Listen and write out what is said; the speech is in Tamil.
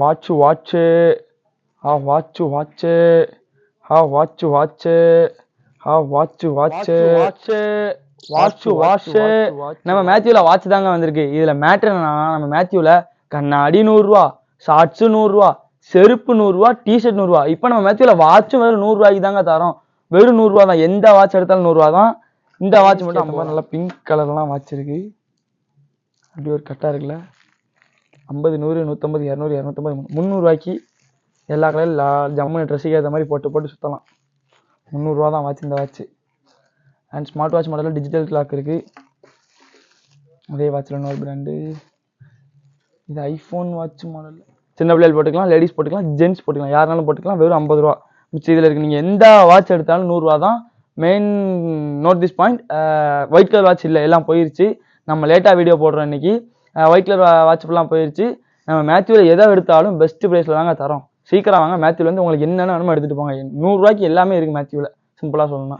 வாட்சு வாட்சு ஆ வாட்சு வாட்சு ஆ வாட்சு வாட்சு ஆ watch watch watch watch watch நம்ம மேத்யூவில் வாட்ச் தாங்க வந்திருக்கு. இதில் மேட்ரு என்னன்னா நம்ம மேத்யூவில் கண்ணாடி நூறுரூவா ஷார்ட்ஸு நூறுரூவா செருப்பு நூறுரூவா டிஷர்ட் நூறுரூவா. இப்போ நம்ம மேத்யூவில் வாட்சும் வெறும் நூறுரூவாய்க்கு தாங்க தரோம். வெறும் நூறுரூவா தான். எந்த வாட்ச் எடுத்தாலும் நூறுரூவா தான். இந்த வாட்ச் மட்டும் ஐம்பது நல்லா பிங்க் கலர்லாம் வாட்ச் இருக்கு அப்படி ஒரு கட்டாக இருக்குல்ல? ஐம்பது நூறு நூற்றம்பது இரநூறு இரநூத்தம்பது முந்நூறுரூவாய்க்கு எல்லா கலரில் லா ஜம்முன்னு ட்ரெஸ்ஸுக்கு ஏற்ற மாதிரி போட்டு போட்டு சுற்றலாம் முந்நூறுரூவா தான் வாட்ச் இந்த வாட்ச். அண்ட் ஸ்மார்ட் வாட்ச் மாடலில் டிஜிட்டல் கிளாக் இருக்குது அதே வாட்சில் இன்னொரு பிராண்டு இது ஐஃபோன் வாட்ச் மாடல் சின்ன பிள்ளைகள் போட்டுக்கலாம் லேடிஸ் போட்டுக்கலாம் ஜென்ஸ் போட்டுக்கலாம். யாருனாலும் போட்டுக்கலாம் வெறும் ஐம்பது ரூபா. மிச்சம் இதில் இருக்குது நீங்கள் எந்த வாட்ச் எடுத்தாலும் நூறுரூவா தான். Main note this point white colour watch இல்லை எல்லாம் போயிருச்சு. நம்ம லேட்டாக வீடியோ போடுறோம் இன்றைக்கி ஒயிட் கலர் வாட்ச்லாம் போயிடுச்சு நம்ம மேத்யூவில் எதை எடுத்தாலும் பெஸ்ட் ப்ரைஸில் தாங்க தரோம். சீக்கிரம் வாங்க. மேத்யூவில் வந்து உங்களுக்கு என்னென்ன வேணுமோ எடுத்துகிட்டு போங்க. நூறுரூவாய்க்கு எல்லாமே இருக்குது மேத்யூவில் சிம்பிளாக சொல்லணும்னா.